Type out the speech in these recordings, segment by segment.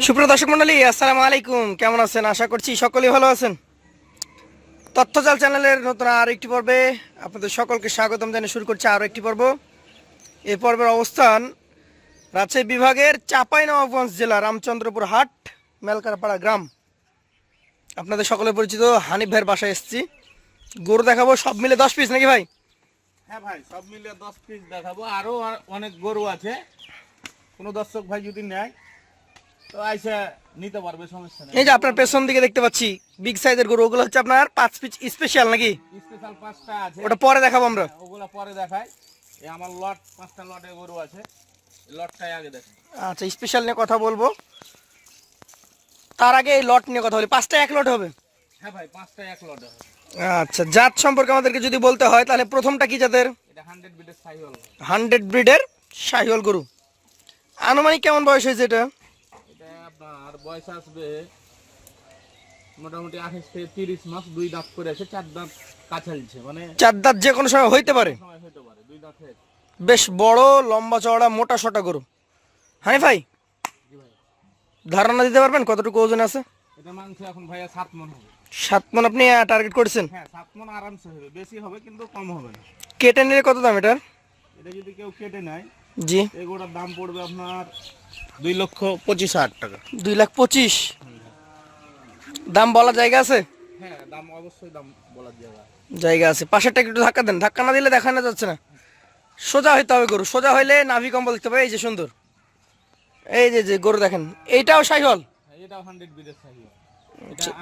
সুপ্রিয় দর্শক মন্ডলী, আসসালামু আলাইকুম। কেমন আছেন? আশা করছি সকলেই ভালো আছেন। তথ্যজাল চ্যানেলের নতুন আর একটি পর্বে আপনাদের সকলকে স্বাগতম জানিয়ে শুরু করছি আরও একটি পর্ব। এই পর্বের অবস্থান রাজশাহী বিভাগের চাঁপাইনবাবগঞ্জ জেলা, রামচন্দ্রপুর হাট, মেলকারপাড়া গ্রাম। আপনাদের সকলে পরিচিত হানিফ ভাইয়ের বাসায় এসেছি। গরু দেখাবো, সব মিলে দশ পিস নাকি ভাই? হ্যাঁ ভাই, সব মিলে দশ পিস দেখাবো। আরও আর- অনেক গরু আছে। কোনো দর্শক ভাই যদি নেয় তো আইসা নিতে পারবে সমস্যা নেই। এই যে আপনার পেছন দিকে দেখতে পাচ্ছি বিগ সাইজের গরু ওগুলো হচ্ছে আপনার পাঁচ পিস স্পেশাল নাকি? স্পেশাল পাঁচটা আছে। ওটা পরে দেখাবো আমরা। ওগুলা পরে দেখাই। এই আমার লট পাঁচটা লটে গরু আছে। লটটাই আগে দেখেন আচ্ছা স্পেশাল নিয়ে কথা বলব। তার আগে এই লট নিয়ে কথা বলি। পাঁচটা এক লট হবে? হ্যাঁ ভাই পাঁচটা এক লটে হবে। আচ্ছা জাত সম্পর্কে আমাদেরকে যদি বলতে হয় তাহলে প্রথমটা কি জাতের? এটা হান্ড্রেড ব্রিডের শাহিওয়াল গরু। আনুমানিক কেমন বয়স হয়েছে এটা? বয়স আসবে মোটামুটি আঠাশ থেকে তিরিশ মাস দুই দাঁত করে আছে চার দাঁত কাছালছে মানে চার দাঁত যে কোনো সময় হইতে পারে। সময় হতে পারে দুই দাঁত বেশ বড় লম্বা চওড়া মোটা সোটা গরু। হানি ভাই ভাই। ধারণা দিতে পারবেন কতটুকু ওজন আছে? এটা মাংস এখন ভাইয়া সাত মন হবে। সাত মন আপনি টার্গেট করেছেন? হ্যাঁ সাত মন আরামসে হবে বেশি হবে কিন্তু কম হবে না। কেটে নিলে কত দাম এটার? এটা যদি কেউ কেটে নেয় জি। এগুলোর দাম পড়বে আপনার দুই লক্ষ পঁচিশ হাজার টাকা। দুই লাখ পঁচিশ। দাম বলা জায়গা আছে? হ্যাঁ দাম অবশ্যই দাম বলার জায়গা। জায়গা আছে। পাশেরটা একটু ধাক্কা দেন। ধাক্কা না দিলে দেখা না যাচ্ছে না। সোজা হইতে হবে গরু। সোজা হইলে নাভি কম্বল দেখতে পাবে। এই যে সুন্দর। এই যে যে গরু দেখেন। এইটাও সাইহল? হ্যাঁ, এটাও hundred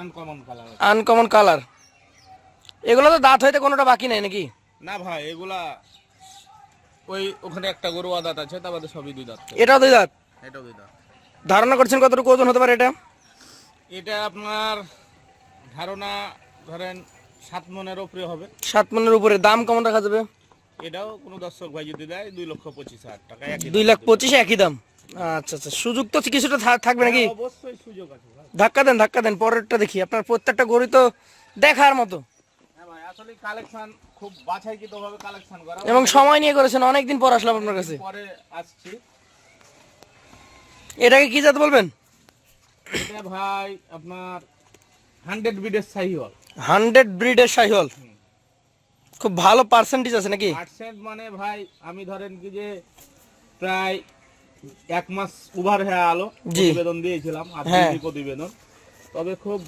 uncommon colour uncommon colour এগুলো তো দাঁত হইতে কোনোটা বাকি নাই নাকি? না ভাই এগুলা ওই ওখানে একটা গরু আদাত আছে তার বাদে সবই দুই দাঁত। এটাও দুই দাঁত? এটাও দুই দাঁত। ধারণা করছেন কতটুকু ওজন হতে পারে এটা? এটা আপনার ধারণা ধরেন সাত মনের উপরে হবে। সাত মনের উপরে। দাম কেমন রাখা যাবে? এটাও কোনো দর্শক ভাই যদি দেয় দুই লক্ষ পঁচিশ হাজার টাকা একই দুই লাখ পঁচিশে একই দাম? আচ্ছা আচ্ছা। সুযোগ তো কিছুটা থাকবে নাকি? অবশ্যই সুযোগ আছে ধাক্কা দেন ধাক্কা দেন। পরেরটা দেখি। আপনার প্রত্যেকটা গরু তো দেখার মতো। হ্যাঁ ভাই আসলে কালেকশন খুব বাছাইকৃত ভাবে কালেকশন করা। এবং সময় নিয়ে করেছেন অনেকদিন পর আসলাম আপনার কাছে। পরে আসছি। এটাকে কি জাত বলবেন? এটা ভাই আপনার হান্ড্রেড বিডের সাইহল। হান্ড্রেড ব্রিডের সাইহল। খুব ভালো পার্সেন্টেজ আছে নাকি? পার্সেন্ট মানে ভাই আমি ধরেন কি যে প্রায় এক মাস উভার হয়ে আলো। প্রতিবেদন দিয়েছিলাম হ্যাঁ। আপনি প্রতিবেদন। তবে খুব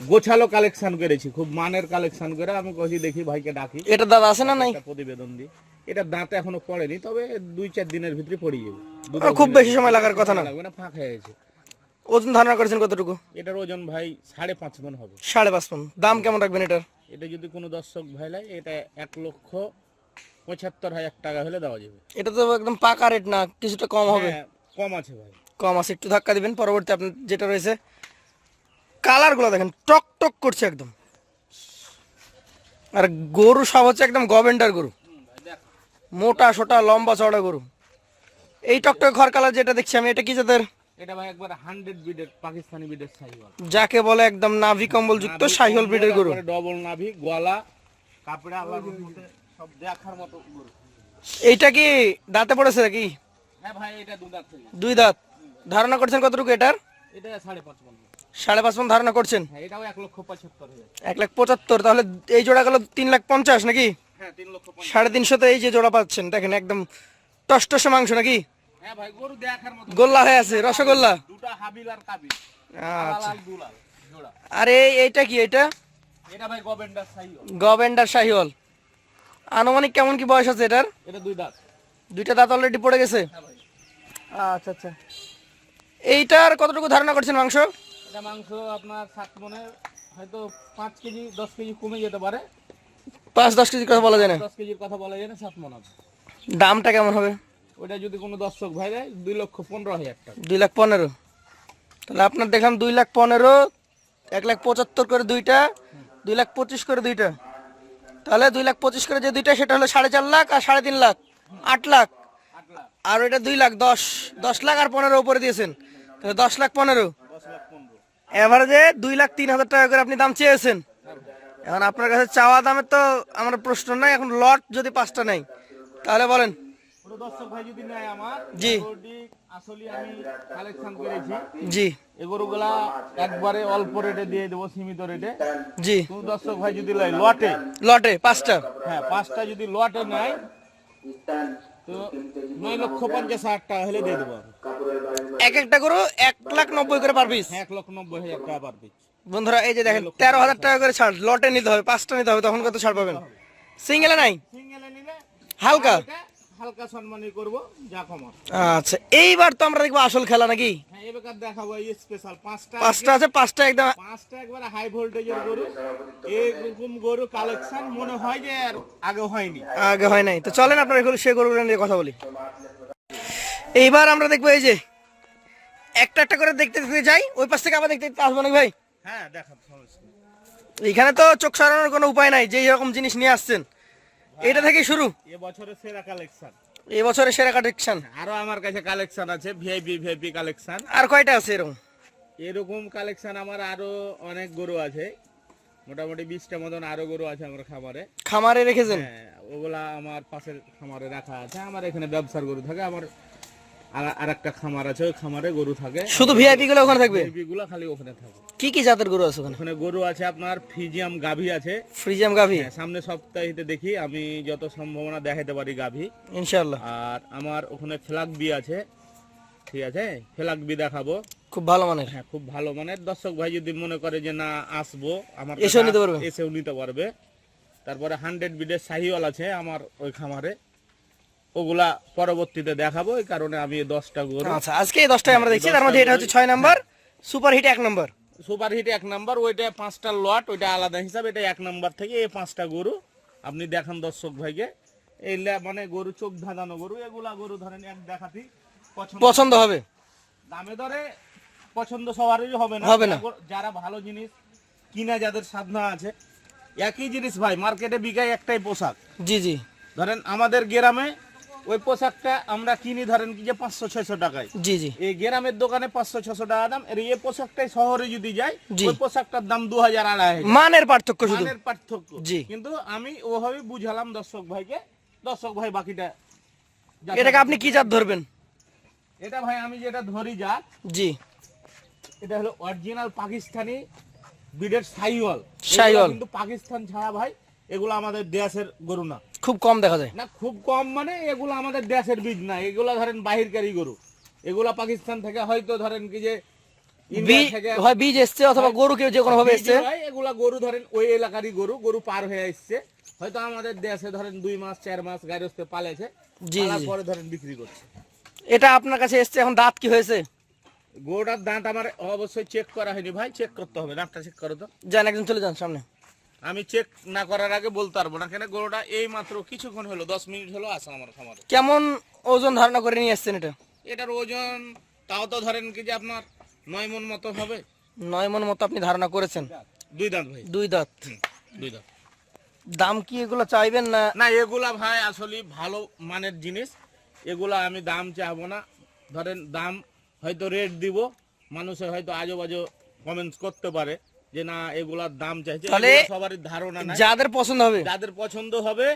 গোছালো কালেকশন করেছি খুব মানের কালেকশন করে আমি কহি দেখি ভাইকে ডাকি। এটা দাদা আছে না নাই? একটা প্রতিবেদন দিই। এটা দাঁতে এখনও পড়েনি তবে দুই চার দিনের ভিতরে পড়ে যাবে। দু খুব বেশি সময় লাগার কথা না। লাগবে না ফাঁকা হয়ে গেছে। ওজন ধারণা করেছেন কতটুকু? এটার ওজন ভাই সাড়ে পাঁচ মন হবে। সাড়ে পাঁচ পন দাম কেমন রাখবেন এটার? এটা যদি কোনো দর্শক ভাই লাগে এটা এক লক্ষ পঁচাত্তর হাজার টাকা হলে দেওয়া যাবে। এটা তো একদম পাকা রেট না কিছুটা কম হবে। হ্যাঁ, কম আছে ভাই। কম আছে একটু ধাক্কা দিবেন পরবর্তী আপনার যেটা রয়েছে কালারগুলো দেখেন টক টক করছে একদম। আর গরু সব হচ্ছে একদম গভেন্ডার গরু। মোটা সোটা লম্বা চড়া গরু। এই টকটক ঘর কালার যেটা দেখছি আমি এটা কি যাদের এটা ভাই একবার হান্ড্রেড বিডের পাকিস্তানি বিডের সাইওয়াল যাকে বলে একদম নাভি কম্বল যুক্ত সাইহল ব্রিডের গরু। ডবল নাভি গলা কাপড়ে আলাদার সব দেখার মতো গরু। এইটা কি দাঁতে পড়েছে নাকি? হ্যাঁ ভাই এটা দু দাঁত দুই দাঁত। ধারণা করছেন কতটুকু এটার? এটা সাড়ে পাঁচ মন। সাড়ে পাঁচ মন ধারণা করছেন? হ্যাঁ এক লাখ পঁচাত্তর তাহলে এই জোড়া গেল তিন লাখ পঞ্চাশ নাকি? হ্যাঁ সাড়ে তিনশোতে এই যে জোড়া পাচ্ছেন দেখেন একদম টসটসে মাংস নাকি? হ্যাঁ গোল্লা হয়ে আছে রসগোল্লা? আর আচ্ছা। আর এই এইটা কি এটা? গভেন্ডার শাহিওয়াল আনুমানিক কেমন কি বয়স আছে এটার? দুইটা দাঁত অলরেডি পড়ে গেছে? আচ্ছা আচ্ছা। এইটার কতটুকু ধারণা করছেন মাংস? এটা মাংস আপনার সাত মনে হয়তো পাঁচ কেজি দশ কেজি কমে যেতে পারে। পাঁচ দশ কেজির কথা বলা যায় না? দশ কেজির কথা বলা যায় না সাত মন হবে। দামটা কেমন হবে? ওটা যদি কোনো দর্শক ভাই দেয় দুই লক্ষ পনেরো হাজার টাকা। দুই লাখ পনেরো। তাহলে আপনার দেখলাম দুই লাখ পনেরো এক লাখ পঁচাত্তর করে দুইটা দুই লাখ পঁচিশ করে দুইটা। তাহলে দুই লাখ পঁচিশ করে যে দুইটা সেটা হলো সাড়ে চার লাখ আর সাড়ে তিন লাখ আট লাখ। আট লাখ। আর ওইটা দুই লাখ দশ দশ লাখ আর পনেরো উপরে দিয়েছেন। তাহলে দশ লাখ পনেরো। দশ লাখ পনেরো। এভারেজে দুই লাখ তিন হাজার টাকা করে আপনি দাম চেয়েছেন। এখন আপনার কাছে চাওয়া দামের তো আমার প্রশ্ন নাই এখন লট যদি পাঁচটা নাই তাহলে বলেন। দর্শক ভাই যদি নেয় আমার জি। আসলে আমি কালেকশন করেছি। জি। এই গরুগুলা একবারে অল্প রেটে দিয়ে দেবো সীমিত রেটে। জি। কোন দর্শক ভাই যদি লটে? লটে পাঁচটা। হ্যাঁ পাঁচটা যদি লটে নেয় তো নয় লক্ষ পঞ্চাশ হাজার টাকা হলে দিয়ে দেবো এক একটা করে এক লাখ নব্বই করে পার পিস? এক লক্ষ নব্বই হাজার টাকা পার পিস। বন্ধুরা এই যে দেখেন তেরো হাজার টাকা করে ছাড় লটে নিতে হবে পাঁচটা নিতে হবে তখন কত ছাড় পাবেন? সিঙ্গেলে নাই? সিঙ্গেলে নিলে হালকা? হালকা সম্মানই করব যা আচ্ছা এইবার তো আমরা দেখব আসল খেলা নাকি? হ্যাঁ এবার দেখাবো এই স্পেশাল পাঁচটা পাঁচটা আছে পাঁচটা একদম পাঁচটা একবারে হাই ভোল্টেজের গরু। এরকম গরু কালেকশন মনে হয় যে আর আগে হয়নি। আগে হয় নাই। তো চলেন আপনার এগুলো সে গরুগুলো নিয়ে কথা বলি। এইবার আমরা দেখব এই যে একটা একটা করে দেখতে দেখতে যাই ওই পাশ থেকে আবার দেখতে দেখতে আসব নাকি ভাই? হ্যাঁ সমস্যা এখানে তো চোখ সরানোর কোনো উপায় নাই যে এরকম জিনিস নিয়ে আসছেন। এটা থেকে শুরু? এ বছরের সেরা কালেকশন সেরা কালেকশন আরও আমার কাছে কালেকশন আছে ভিআইপি ভিআইপি কালেকশন আর কয়টা আছে এরকম? এরকম কালেকশন আমার আরও অনেক গরু আছে। মোটামুটি বিশটা মতন আরও গরু আছে আমার খামারে। খামারে রেখেছেন? হ্যাঁ ওগুলা আমার পাশের খামারে রাখা আছে। আমার এখানে ব্যবসার গরু থাকে আমার আর একটা খামার আছে ওই খামারে গরু থাকে। শুধু ভিআইপি গুলো ওখানে থাকবে? গুলা খালি ওখানে থাকে কি কি জাতের গরু আছে ওখানে? ওখানে গরু আছে আপনার ফিজিয়াম গাভী আছে। ফ্রিজিয়াম গাভি? হ্যাঁ, সামনে সপ্তাহে দেখি আমি যত সম্ভাবনা দেখাতে পারি গাভী। ইনশাআল্লাহ। আর আমার ওখানে ফ্ল্যাগ বি আছে। ঠিক আছে? ফ্ল্যাগ বি দেখাবো। খুব ভালো মানের? হ্যাঁ খুব ভালো মানের। দর্শক ভাই যদি মনে করে যে না আসব আমার এসেও নিতে পারবে? এসেও নিতে পারবে। তারপরে হান্ড্রেড বিডের শাহিওয়াল আছে আমার ওই খামারে। ওগুলা পরবর্তীতে দেখাবো এই কারণে আমি দশটা গরু আচ্ছা আজকে এই দশটায় আমরা দেখছি তার মধ্যে এটা হচ্ছে ছয় নাম্বার। সুপার হিট এক নম্বর। সুপার হিট এক নাম্বার ওইটা পাঁচটা লট ওইটা আলাদা হিসাব এটা এক নাম্বার থেকে এই পাঁচটা গরু। আপনি দেখান দর্শক ভাইকে। এই লে- মানে গরু চোখ ধাঁধানো গরু এগুলা গরু ধরেন এক দেখাতি পছন্দ হবে। দামে দরে পছন্দ সবারই হবে না। হবে না। যারা- যারা ভালো জিনিস কিনা যাদের সাধনা আছে একই জিনিস ভাই মার্কেটে বিকায় একটাই পোশাক। জি জি। ধরেন আমাদের গ্রামে ওই পোশাকটা আমরা কিনি ধরেন কি যে পাঁচশো ছয়শো টাকায়। জি জি। এই গ্রামের দোকানে পাঁচশো ছশো টাকা দাম আর এই পোশাকটাই শহরে যদি জি। ওই পোশাকটার দাম দু হাজার। আড়াই মানের পার্থক্য মানের পার্থক্য। জি। কিন্তু আমি ওভাবে বুঝালাম দর্শক ভাইকে দর্শক ভাই বাকিটা এটাকে আপনি কি জাত ধরবেন? এটা ভাই আমি যেটা ধরি যা জি। এটা হলো অরিজিনাল পাকিস্তানি বিডের সাইওয়াল শাহিওয়াল। কিন্তু পাকিস্তান ছাড়া ভাই এগুলো আমাদের দেশের গরু না। খুব কম দেখা যায়। না খুব কম মানে এগুলো আমাদের দেশের বীজ না। এগুলো ধরেন বাহিরকারী গরু। এগুলা পাকিস্তান থেকে হয়তো ধরেন কি যে বীজ হয় বীজ এসছে অথবা গরু কেউ যে কোনো ভাবে এসছে। এগুলা গরু ধরেন ওই এলাকারই গরু গরু পার হয়ে এসছে। হয়তো আমাদের দেশে ধরেন দুই মাস চার মাস গাড়িতে পালেছে জি। পরে ধরেন বিক্রি করছে। এটা আপনার কাছে এসছে এখন দাঁত কি হয়েছে? গরুটার দাঁত আমার অবশ্যই চেক করা হয়নি ভাই চেক করতে হবে। দাঁতটা চেক করো তো। যান একজন চলে যান সামনে। আমি চেক না করার আগে বলতে পারব না কেন গরুটা এই মাত্র কিছুক্ষণ হলো দশ মিনিট হলো আসা আমার খামারে। কেমন ওজন ধারণা করে নিয়ে আসছেন এটা? এটার ওজন তাও তো ধরেন কি যে আপনার নয় মন মতো হবে। নয় মন মতো আপনি ধারণা করেছেন? দুই দাঁত ভাই। দুই দাঁত। দুই দাঁত। দাম কি এগুলো চাইবেন না? না এগুলা ভাই আসলে ভালো মানের জিনিস। এগুলা আমি দাম চাবো না। ধরেন দাম হয়তো রেট দিব মানুষে হয়তো আজো বাজো কমেন্টস করতে পারে। যে না এগুলার দাম চাইছে তাহলে সবারই ধারণা নাই। যাদের পছন্দ হবে। যাদের পছন্দ হবে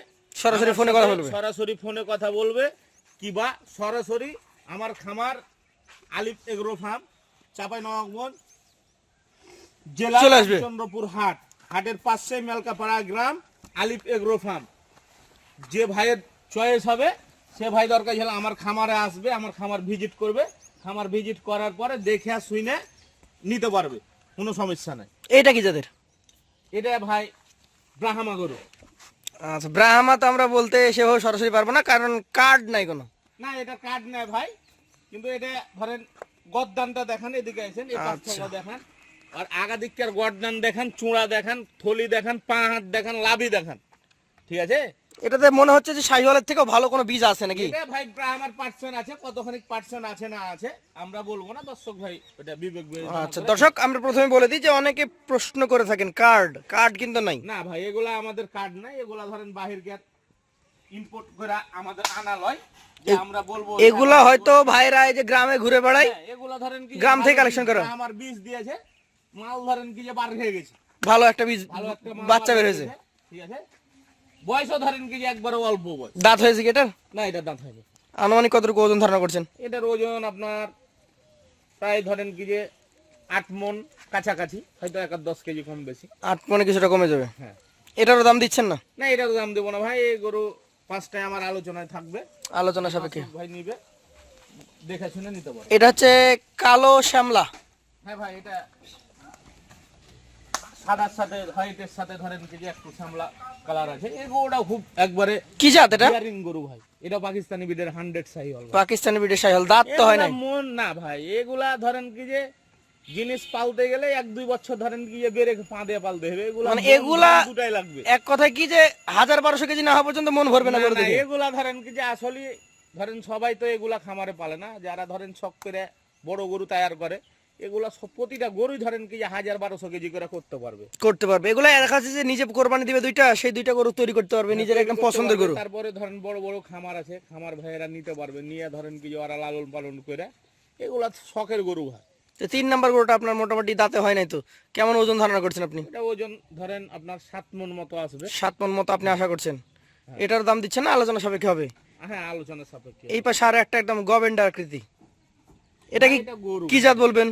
সরাসরি ফোনে কথা বলবে। সরাসরি ফোনে কথা বলবে কিবা সরাসরি আমার খামার আলিফ এগ্রো ফার্ম চাপাই নবাবগঞ্জ জেলা চন্দ্রপুর হাট। হাটের পাশে মেলকাপাড়া গ্রাম আলিফ এগ্রো ফার্ম। যে ভাইয়ের চয়েস হবে সে ভাই দরকার হলে আমার খামারে আসবে আমার খামার ভিজিট করবে। খামার ভিজিট করার পরে দেখে শুনে নিতে পারবে কোনো সমস্যা নাই। এইটা কি যাদের? এটা ভাই ব্রাহ্মা গরু। আচ্ছা ব্রাহ্মা তো আমরা বলতে সেভাবে সরাসরি পারব না কারণ কার্ড নাই কোনো। না এটা কার্ড নাই ভাই কিন্তু এটা ধরেন গদ্দানটা দেখেন এদিকে আছেন এই আচ্ছা। পাঁচটা দেখেন আর আগা দিককার গদ্দান দেখেন চূড়া দেখেন থলি দেখেন পা হাত দেখান লাভি দেখেন ঠিক আছে? এটাতে মনে হচ্ছে যে শাহিওয়ালের থেকেও ভালো কোনো বীজ আছে নাকি? এটা ভাই আমার পার্সেন্ট আছে কতখানি পার্সেন্ট আছে না আছে আমরা বলব না দর্শক ভাই এটা বিবেক আচ্ছা দর্শক আমরা প্রথমে বলে দিই যে অনেকে প্রশ্ন করে থাকেন কার্ড কার্ড কিন্তু নাই। না ভাই এগুলা আমাদের কার্ড নাই এগুলা ধরেন বাহির গিয়ে ইম্পোর্ট করে আমাদের আনা লয় যে আমরা বলব এগুলা হয়তো ভাইরা এই যে গ্রামে ঘুরে বেড়ায় হ্যাঁ, এগুলা ধরেন কি গ্রাম থেকে কালেকশন করা। আমার বীজ দিয়েছে মাল ধরেন কি যে বার হয়ে গেছে। ভালো একটা বীজ ভালো একটা বাচ্চা বের হয়েছে। ঠিক আছে? বয়সও ধরেন কি একবারে অল্প বয়স। দাঁত হয়েছে কি এটার? না এটা দাঁত হয়নি। আনুমানিক কতটুকু ওজন ধারণা করছেন? এটার ওজন আপনার প্রায় ধরেন কি যে আট মন কাছাকাছি হয়তো এক দশ কেজি কম বেশি। আট মনে কিছুটা কমে যাবে। হ্যাঁ। এটারও দাম দিচ্ছেন না? না এটার দাম দেবো না। ভাই এই গরু পাঁচটায় আমার আলোচনায় থাকবে। আলোচনা সাপেক্ষে। ভাই নিবে দেখে শুনে নিতে পারো। এটা হচ্ছে কালো শ্যামলা। হ্যাঁ ভাই এটা সাদার সাথে হোয়াইটের সাথে ধরেন যে একটু কালার আছে এই গরুটা খুব একবারে কি জাত এটা? ইয়ারিং গরু ভাই। এটা পাকিস্তানি বিডের হান্ড্রেড সাহি হল পাকিস্তানি বিদেশ সাইহল দাঁত তো হয় নাই। মন না ভাই এগুলা ধরেন কি যে জিনিস পালতে গেলে এক দুই বছর ধরেন কি বেড়ে পা দিয়ে পালতে হবে। এগুলা মানে এগুলা- দুটাই লাগবে। এক কথায় কি যে হাজার বারোশো কেজি না হওয়া পর্যন্ত মন ভরবে না না, না, এগুলা ধরেন কি যে আসলে ধরেন সবাই তো এগুলা খামারে পালে না যারা ধরেন শখ করে বড় গরু তৈরি করে এগুলা প্রতিটা গরুই ধরেন কি হাজার বারোশো কেজি করে করতে পারবে। করতে পারবে। এগুলো দেখা যাচ্ছে যে নিজে কোরবানি দিবে দুইটা সেই দুইটা গরু তৈরি করতে পারবে নিজের একদম পছন্দের গরু। তারপরে ধরেন বড় বড় খামার আছে খামার ভাইয়েরা নিতে পারবে নিয়ে ধরেন কি ওরা লালন পালন করে এগুলা শখের গরু তো তিন নাম্বার গরুটা আপনার মোটামুটি দাঁতে হয় নাই তো? কেমন ওজন ধারণা করছেন আপনি? এটা ওজন ধরেন আপনার সাত মন মতো আসবে। সাত মন মতো আপনি আশা করছেন? এটার দাম দিচ্ছেন না আলোচনা সাপেক্ষে হবে? হ্যাঁ আলোচনা সাপেক্ষে। এই পাশে আর একটা একদম গভেন্ডার আকৃতি। এটা কি কি জাত বলবেন?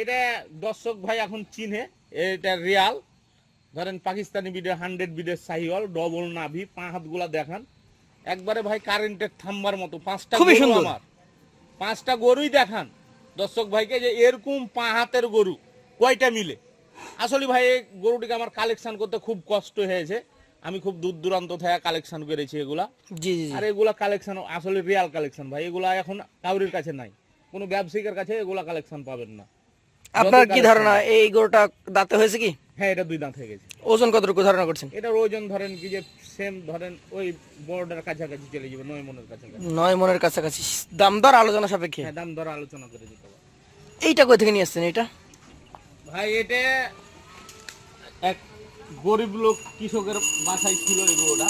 এটা দর্শক ভাই এখন চিনে এটা রিয়াল ধরেন পাকিস্তানি বিডের হান্ড্রেড বিডের সাহিওয়াল ডবল নাভি পা হাতগুলা দেখান। একবারে ভাই কারেন্টের থাম্বার মতো পাঁচটা গরু। আমার। পাঁচটা গরুই দেখান। দর্শক ভাইকে যে এরকম পা হাতের গরু কয়টা মিলে? আসলে ভাই এই গরুটিকে আমার কালেকশন করতে খুব কষ্ট হয়েছে। আমি খুব দূর দূরান্ত থেকে কালেকশন করেছি এগুলা। জি জি জি। আর এগুলা কালেকশন আসলে রিয়াল কালেকশন ভাই। এগুলা এখন কাউরির কাছে নাই। কোনো ব্যবসায়িকের কাছে এগুলা কালেকশন পাবেন না। আপনার কি ধারণা এই গরুটা দাঁতে হয়েছে কি? হ্যাঁ এটা দুই দাঁত হয়ে গেছে। ওজন কতটুকু ধারণা করছেন? এটার ওজন ধরেন কি যে সেম ধরেন ওই বর্ডার কাছাকাছি চলে যাবে নয় মনের কাছাকাছি। নয় মনের কাছাকাছি। দাম দর আলোচনা সাপেক্ষে? হ্যাঁ দাম দর আলোচনা করে দিতে পারব এইটা কই থেকে নিয়ে আসছেন এটা ভাই এটা এক গরিব লোক কৃষকের বাসায় ছিল এই গরুটা।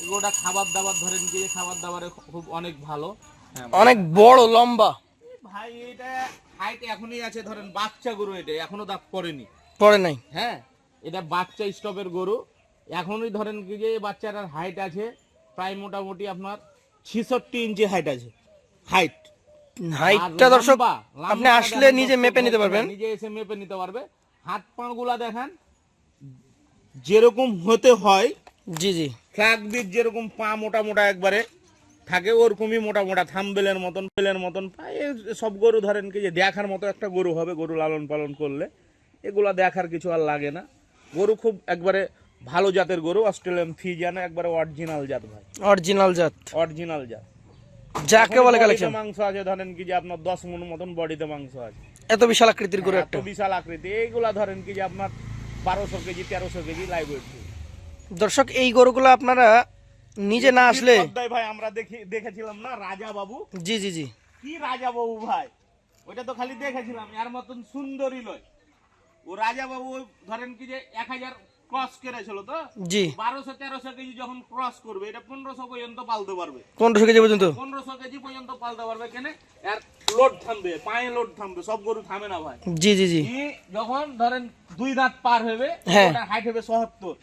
এই গরুটা খাবার দাবার ধরেন কি যে খাবার দাবারে খুব অনেক ভালো। হ্যাঁ অনেক বড় লম্বা। ভাই এটা হাইট এখনই আছে ধরেন বাচ্চা গরু এটা এখনও দাঁত পড়েনি। পড়ে নাই? হ্যাঁ এটা বাচ্চা স্টপের গরু। এখনই ধরেন কি যে বাচ্চাটার হাইট আছে প্রায় মোটামুটি আপনার ছিষট্টি ইঞ্চি হাইট আছে হাইট। হাইটটা দর্শক আপনি আসলে নিজে মেপে নিতে পারবেন। নিজে এসে মেপে নিতে পারবে। হাত পা গুলা দেখেন যেরকম হতে হয় জি জি। ফ্ল্যাগ বিট যেরকম পা মোটা মোটা একবারে থাকে ওরকমই মোটা মোটা থামবেলের মতন বেলের মতন। পা সব গরু ধরেন কি যে দেখার মতো একটা গরু হবে গরু লালন পালন করলে। এগুলা দেখার কিছু আর লাগে না। গরু খুব একবারে ভালো জাতের গরু অস্ট্রেলিয়ান ফিজিয়ান একবারে অরিজিনাল জাত ভাই। অরিজিনাল জাত। অরিজিনাল জাত। যাকে বলে কালেকশন। মাংস আছে ধরেন কি যে আপনার দশ মন মতন বডিতে মাংস আছে। এত বিশাল আকৃতির গরু একটা। বিশাল আকৃতি। এইগুলা ধরেন কি যে আপনার বারোশো কেজি তেরোশো কেজি লাইভ দর্শক এই গরুগুলো আপনারা নিজে না আসলে ভাই আমরা দেখি দেখেছিলাম না রাজা বাবু জি জি জি। কি রাজা বাবু ভাই? ওইটা তো খালি দেখেছিলাম এর মতন সুন্দরী লয় ও রাজা বাবু ধরেন কি যে এক হাজার ক্রস করেছিল তো? জি। বারোশো তেরোশো কেজি যখন ক্রস করবে এটা পনেরোশো পর্যন্ত পালতে পারবে। পনেরোশো কেজি পর্যন্ত? পনেরোশো কেজি পর্যন্ত পালতে পারবে কেন? এর লোড থামবে পায়ে লোড থামবে সব গরু থামে না ভাই। জি জি জি। যখন ধরেন দুই দাঁত পার হবে হ্যাঁ। হাইট হবে সত্তর।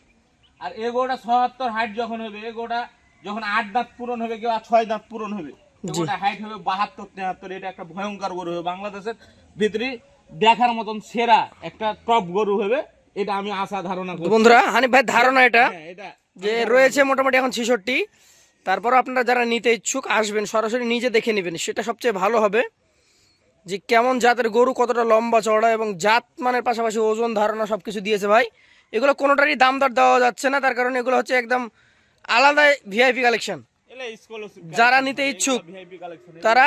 আর এগোটা সত্তর হাইট যখন হবে এগোটা যখন আট দাঁত পূরণ হবে কেউ আর ছয় দাঁত পূরণ হবে ওটা হাইট হবে বাহাত্তর তেহাত্তর এটা একটা ভয়ঙ্কর গরু হবে। বাংলাদেশের ভিতরে দেখার মতন সেরা একটা টপ গরু হবে এটা আমি আশা ধারণা করি বন্ধুরা হানিফ ভাই ধারণা এটা হ্যাঁ, এটা যে রয়েছে মোটামুটি এখন ছেষট্টি। তারপর আপনারা যারা নিতে ইচ্ছুক আসবেন সরাসরি নিজে দেখে নেবেন সেটা সবচেয়ে ভালো হবে যে কেমন জাতের গরু কতটা লম্বা চওড়া এবং জাত মানের পাশাপাশি ওজন ধারণা সব কিছু দিয়েছে ভাই। এগুলো কোনোটারই দাম দর দেওয়া যাচ্ছে না তার কারণে এগুলো হচ্ছে একদম আলাদা ভিআইপি কালেকশন যারা নিতে ইচ্ছুক, তারা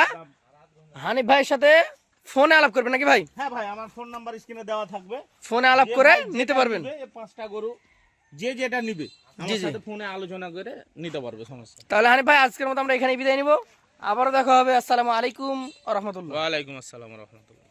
হানিফ ভাইয়ের সাথে ফোনে আলাপ করবেন নাকি ভাই? হ্যাঁ ভাই আমার ফোন নাম্বার স্ক্রিনে দেওয়া থাকবে। ফোনে আলাপ করে নিতে পারবেন। এই পাঁচটা গরু যে যেটা নিবে আমার জি, জি। সাথে ফোনে আলোচনা করে নিতে পারবে সমস্যা তাহলে হানিফ ভাই আজকের মতো আমরা এখানে বিদায় নিব। আবারও দেখা হবে আসসালামু আলাইকুম রহমতুল্লাহ। ওয়ালাইকুম আসসালাম রহমতুল্লাহ।